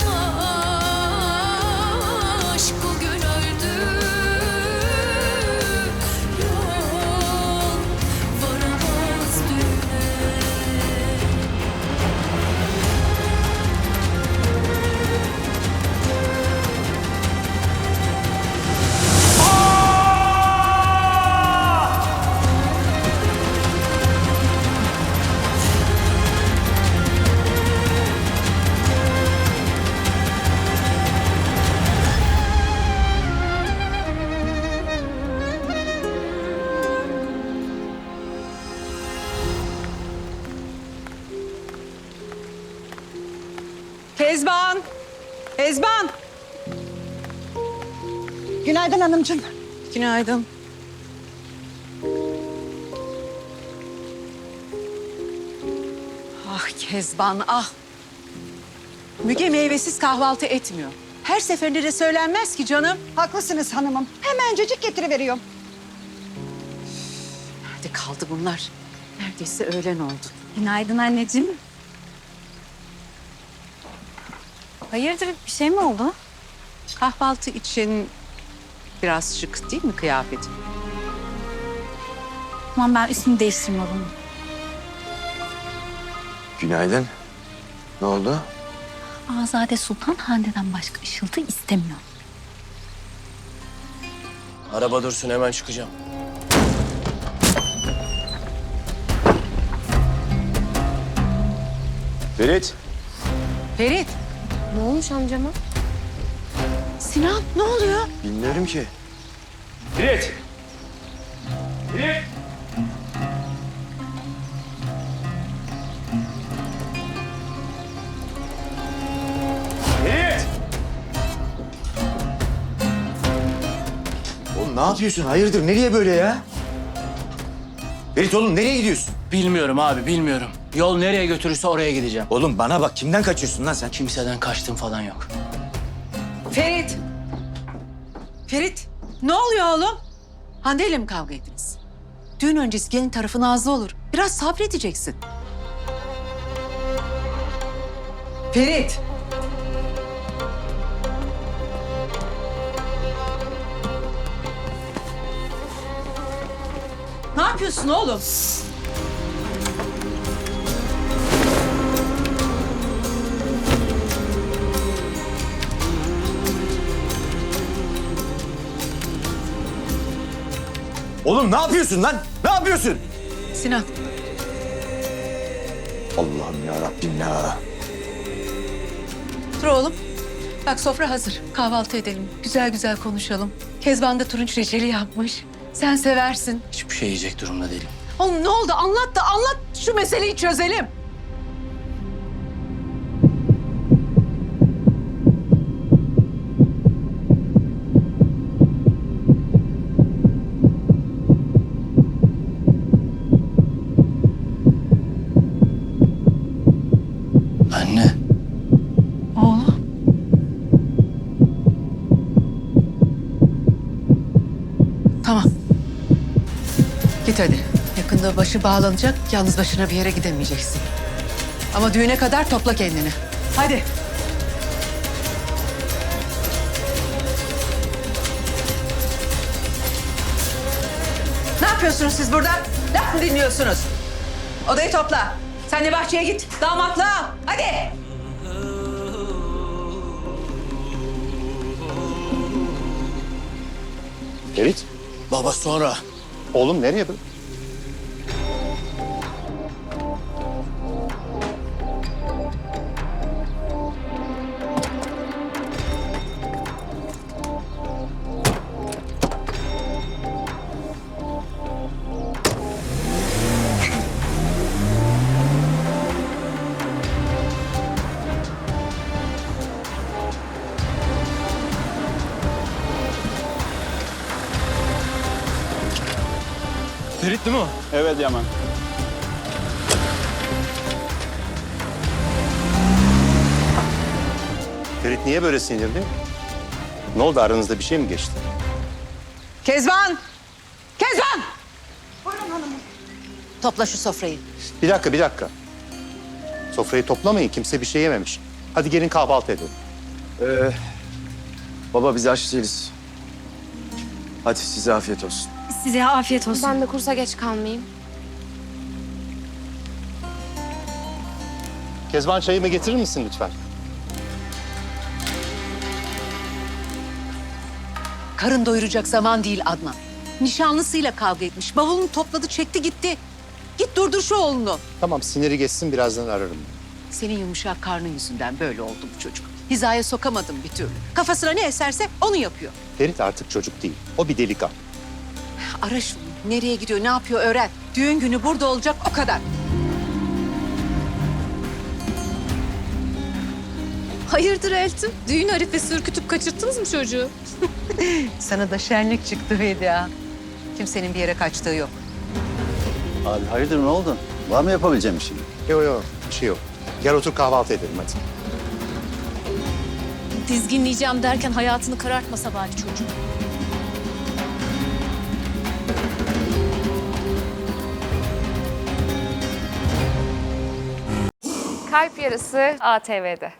Oh. Kezban! Kezban! Günaydın hanımcığım. Günaydın. Ah Kezban ah. Müge meyvesiz kahvaltı etmiyor. Her seferinde de söylenmez ki canım. Haklısınız hanımım. Hemencecik getiriveriyorum. Nerede kaldı bunlar? Neredeyse öğlen oldu. Günaydın anneciğim. Hayırdır bir şey mi oldu? Kahvaltı için biraz şık değil mi kıyafetin? Tamam ben üstümü değiştireyim o zaman. Günaydın. Ne oldu? Azade Sultan Hande'den başka ışıltı istemiyor. Araba dursun hemen çıkacağım. Ferit. Ferit, Ne olmuş amcama? Sinan ne oluyor? Bilmiyorum ki. Ferit! Ferit! Ferit! Oğlum ne yapıyorsun? Hayırdır? Nereye böyle ya? Ferit oğlum nereye gidiyorsun? Bilmiyorum abi bilmiyorum. Yol nereye götürürse oraya gideceğim. Oğlum bana bak kimden kaçıyorsun lan sen? Kimseden kaçtığım falan yok. Ferit! Ferit, ne oluyor oğlum? Hande ile mi kavga ettiniz? Düğün öncesi gelin tarafı nazlı olur. Biraz sabredeceksin. Ferit! Ne yapıyorsun oğlum? Oğlum ne yapıyorsun lan? Ne yapıyorsun? Sinan, Allah'ım ya Rabbim ya. dur oğlum. Bak sofra hazır. Kahvaltı edelim. Güzel güzel konuşalım. Kezban da turunç reçeli yapmış. Sen seversin. Hiçbir şey yiyecek durumda değilim. Oğlum ne oldu? Anlat da anlat şu meseleyi çözelim. Anne. Oğlum. Tamam. Git hadi. Yakında başı bağlanacak. Yalnız başına bir yere gidemeyeceksin. Ama düğüne kadar topla kendini. Hadi. Ne yapıyorsunuz siz burada? Laf mı dinliyorsunuz? Odayı topla. Sen de bahçeye git. Damatla. Hadi. Ferit, Baba sonra. Oğlum nereye bu? Ferit değil mi o? Evet Yaman. Ferit niye böyle sinirli? Ne oldu aranızda bir şey mi geçti? Kezban! Kezban! Buyurun hanımım. Topla şu sofrayı. Bir dakika, bir dakika. Sofrayı toplamayın, kimse bir şey yememiş. Hadi gelin kahvaltı edelim. Ee, baba biz aç değiliz. Hadi size afiyet olsun. Size afiyet olsun. Ben de kursa geç kalmayayım. Kezban çayımı getirir misin lütfen? Karın doyuracak zaman değil Adnan. Nişanlısıyla kavga etmiş. Bavulunu topladı, çekti gitti. Git durdur şu oğlunu. Tamam, siniri geçsin, birazdan ararım. Senin yumuşak karnın yüzünden böyle oldu bu çocuk. Hizaya sokamadım bir türlü. Kafasına ne eserse onu yapıyor. Ferit artık çocuk değil, o bir delikanlı. Ara şunu. Nereye gidiyor, ne yapıyor öğren. Düğün günü burada olacak o kadar. Hayırdır Eltim? Düğün arifesi ürkütüp kaçırttınız mı çocuğu? Sana da şenlik çıktı Vedia. Kimsenin bir yere kaçtığı yok. Abi hayırdır ne oldu? Var mı yapabileceğim bir şey? Yok yok bir şey yok. Gel otur kahvaltı edelim hadi. Dizginleyeceğim derken hayatını karartmasa bari çocuğu. Kalp Yarısı ATV'de.